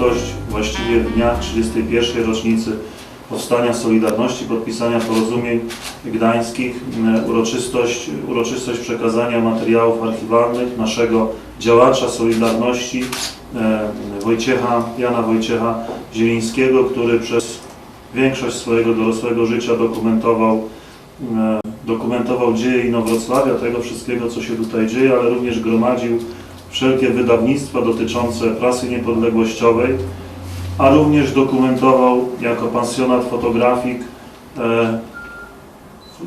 uroczystość właściwie dnia 31. rocznicy powstania Solidarności, podpisania porozumień gdańskich, uroczystość, uroczystość przekazania materiałów archiwalnych naszego działacza Solidarności e, Wojciecha, Jana Wojciecha Zielińskiego, który przez większość swojego dorosłego życia dokumentował dokumentował dzieje Inowrocławia, tego wszystkiego, co się tutaj dzieje, ale również gromadził wszelkie wydawnictwa dotyczące prasy niepodległościowej, a również dokumentował jako pasjonat fotografik e,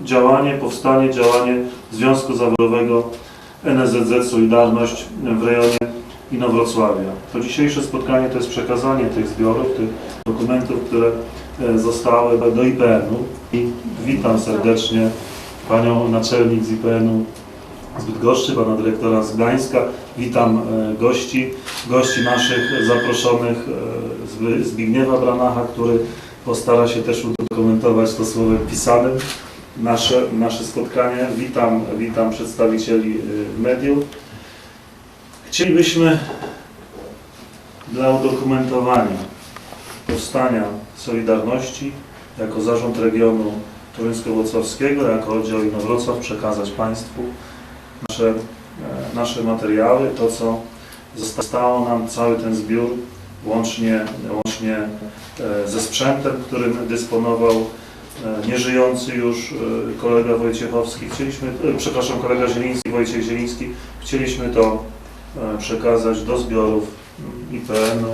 działanie, powstanie, działanie Związku Zawodowego NSZZ Solidarność w rejonie Inowrocławia. To dzisiejsze spotkanie to jest przekazanie tych zbiorów, tych dokumentów, które e, zostały do IPN-u i witam serdecznie Panią naczelnik z IPN-u z Bydgoszczy, Pana dyrektora z Gdańska. Witam e, gości, gości naszych zaproszonych e, Zbigniewa Branacha, który postara się też udokumentować to słowem pisanym nasze, nasze spotkanie. Witam, witam przedstawicieli e, mediów. Chcielibyśmy dla udokumentowania powstania Solidarności jako zarząd regionu Toruńsko-Włocławskiego, jako oddział Inowrocław przekazać Państwu nasze, e, nasze materiały, to co zostało nam, cały ten zbiór, łącznie, łącznie e, ze sprzętem, którym dysponował e, nieżyjący już kolega Wojciechowski. Chcieliśmy, przepraszam, kolega Zieliński, Wojciech Zieliński. Chcieliśmy to przekazać do zbiorów mm, IPN-u,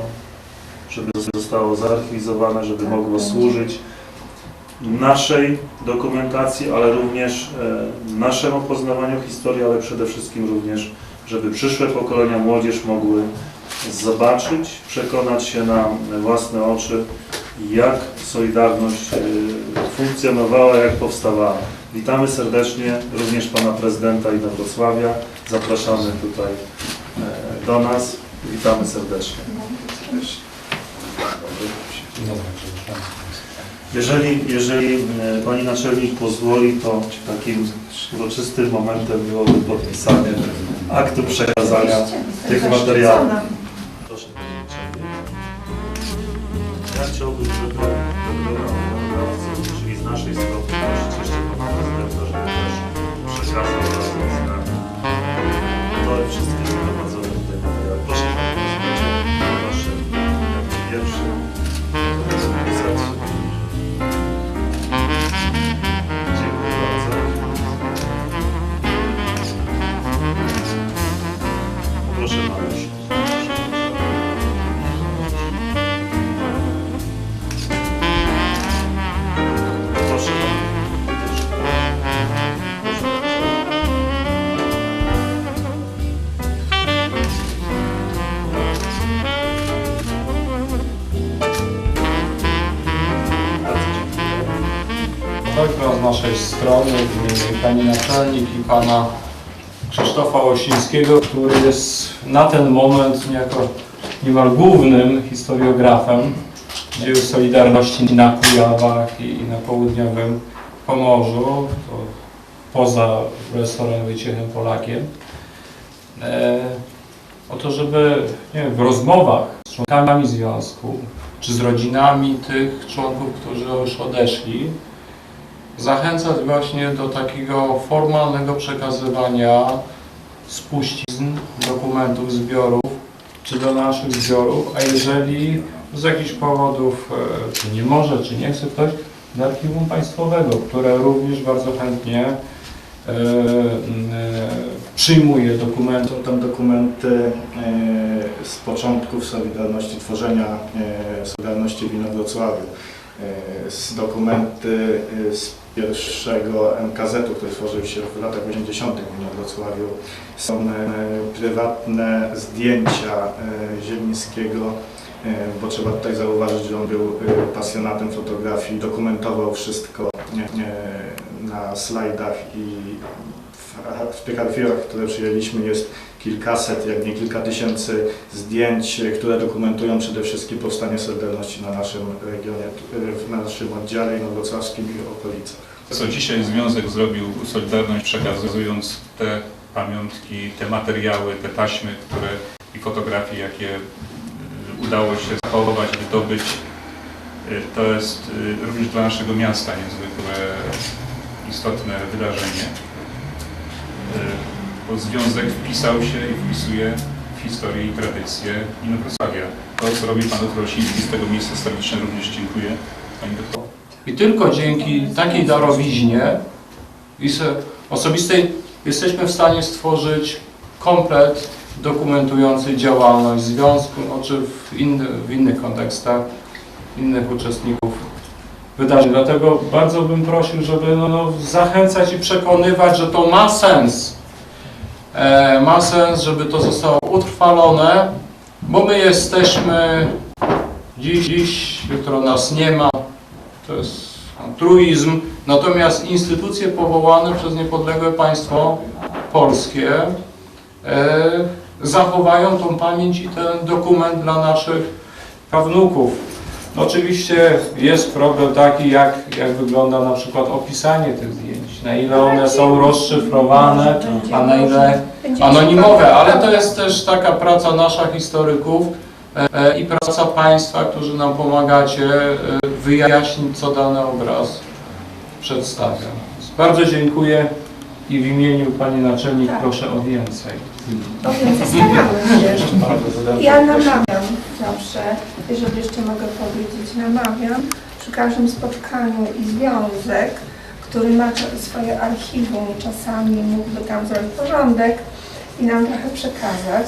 żeby zostało zaarchiwizowane, żeby mogło służyć naszej dokumentacji, ale również e, naszemu poznawaniu historii, ale przede wszystkim również, żeby przyszłe pokolenia, młodzież mogły zobaczyć, przekonać się na własne oczy, jak Solidarność e, funkcjonowała, jak powstawała. Witamy serdecznie również Pana Prezydenta i do Wrocławia. Zapraszamy tutaj e, do nas. Witamy serdecznie. Jeżeli, jeżeli e, Pani Naczelnik pozwoli, to takim uroczystym momentem byłoby podpisanie aktu przekazania tych materiałów. Proszę Pani Naczelnik. Ja chciałbym, żeby Z naszej strony w pani naczelnik i pana Krzysztofa Osińskiego, który jest na ten moment niejako niemal głównym historiografem dzieł Solidarności na Kujawach i na południowym Pomorzu, to poza profesorem Wojciechem Polakiem. E, o to, żeby wiem, w rozmowach z członkami związku, czy z rodzinami tych członków, którzy już odeszli, zachęcać właśnie do takiego formalnego przekazywania spuścizn, dokumentów, zbiorów, czy do naszych zbiorów, a jeżeli z jakichś powodów, e, czy nie może, czy nie chce ktoś, do archiwum państwowego, które również bardzo chętnie e, e, przyjmuje dokumenty. Są tam dokumenty e, z początków Solidarności, tworzenia e, Solidarności w Inowrocławiu. E, Z dokumenty e, z pierwszego MKZ-u, który tworzył się w latach 80. w Inowrocławiu. Są e, prywatne zdjęcia Zielińskiego, bo trzeba tutaj zauważyć, że on był pasjonatem fotografii, dokumentował wszystko na slajdach i w tych archiwach, które przyjęliśmy jest kilkaset, jak nie kilka tysięcy zdjęć, e, które dokumentują przede wszystkim powstanie Solidarności na naszym regionie, e, na naszym oddziale inowrocławskim i okolicach. Co dzisiaj Związek zrobił Solidarność przekazując te pamiątki, te materiały, te taśmy, które i fotografie, jakie y, udało się zachować, wydobyć. To jest również dla naszego miasta niezwykle istotne wydarzenie, bo związek wpisał się i wpisuje w historię i tradycję Inowrocławia. To, co robi pan doktor Osiński z tego miejsca serdecznie również dziękuję. Pani doktor. I tylko dzięki takiej darowiźnie i osobistej jesteśmy w stanie stworzyć komplet dokumentujący działalność związku, no, czy w, inny, w innych kontekstach, innych uczestników wydarzeń. Dlatego bardzo bym prosił, żeby no, no, zachęcać i przekonywać, że to ma sens. E, ma sens, żeby to zostało utrwalone, bo my jesteśmy dziś, dziś, jutro nas nie ma, to jest truizm, natomiast instytucje powołane przez niepodległe państwo polskie e, zachowają tą pamięć i ten dokument dla naszych prawnuków. No. Oczywiście jest problem taki, jak, jak wygląda na przykład opisanie tych zdjęć, na ile one są rozszyfrowane, a na ile anonimowe, ale to jest też taka praca nasza historyków e, i praca Państwa, którzy nam pomagacie e, wyjaśnić, co dany obraz przedstawia. Bardzo dziękuję i w imieniu Pani Naczelnik Tak. proszę o więcej. O więc staramy się. Ja namawiam zawsze, jeżeli jeszcze mogę powiedzieć, namawiam przy każdym spotkaniu i związek, który ma cza- swoje archiwum i czasami mógłby tam zrobić porządek i nam trochę przekazać.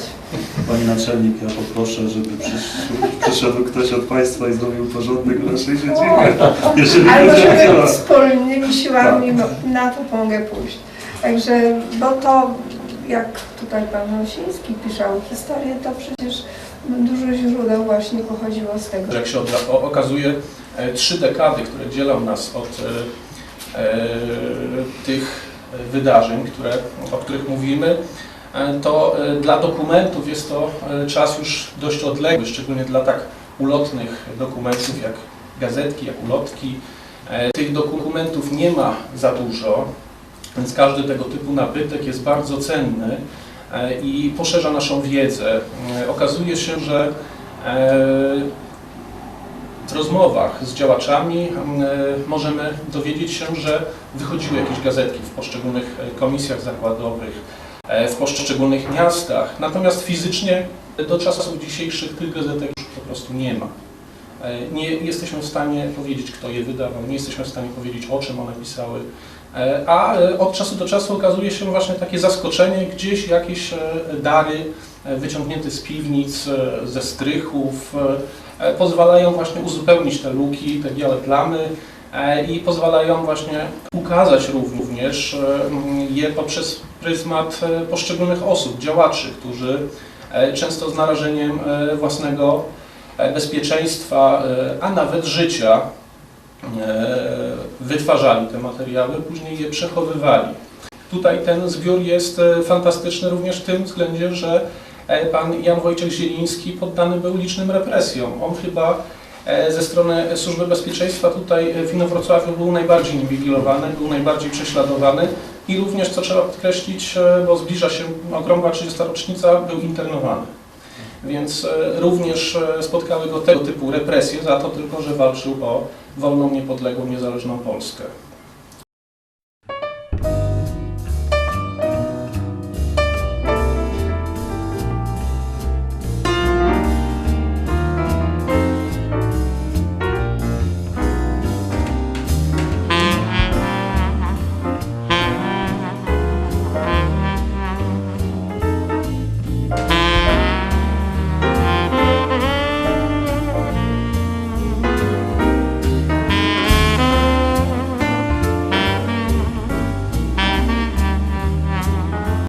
Pani naczelnik, ja poproszę, żeby przyszł, przyszedł ktoś od Państwa i zrobił porządek w naszej siedzibie. Jeżeli Albo będzie żeby chciała. wspólnymi siłami no, na to pomogę pójść. Także, bo to, jak tutaj pan Osiński pisał historię, to przecież dużo źródeł właśnie pochodziło z tego. Jak się okazuje, e, trzy dekady, które dzielą nas od e, e, tych wydarzeń, które, o których mówimy, e, to dla dokumentów jest to czas już dość odległy, szczególnie dla tak ulotnych dokumentów jak gazetki, jak ulotki. Tych dokumentów nie ma za dużo, więc każdy tego typu nabytek jest bardzo cenny e, i poszerza naszą wiedzę. E, Okazuje się, że e, w rozmowach z działaczami możemy dowiedzieć się, że wychodziły jakieś gazetki w poszczególnych komisjach zakładowych, w poszczególnych miastach, natomiast fizycznie do czasów dzisiejszych tych gazetek już po prostu nie ma. Nie jesteśmy w stanie powiedzieć, kto je wydawał, nie jesteśmy w stanie powiedzieć, o czym one pisały, a e, od czasu do czasu okazuje się właśnie takie zaskoczenie, gdzieś jakieś e, dary e, wyciągnięte z piwnic, e, ze strychów, e, e, pozwalają właśnie uzupełnić te luki, te białe plamy e, i pozwalają właśnie ukazać również e, je poprzez pryzmat e, poszczególnych osób, działaczy, którzy e, często z narażeniem e, własnego e, bezpieczeństwa, e, a nawet życia e, wytwarzali te materiały, później je przechowywali. Tutaj ten zbiór jest e, fantastyczny również w tym względzie, że e, pan Jan Wojciech Zieliński poddany był licznym represjom. On chyba e, ze strony Służby Bezpieczeństwa tutaj w Inowrocławiu był najbardziej inwigilowany, był najbardziej prześladowany i również, co trzeba podkreślić, e, bo zbliża się okrągła 30. rocznica, był internowany. Więc e, również e, spotkały go tego typu represje za to tylko, że walczył o wolną, niepodległą, niezależną Polskę.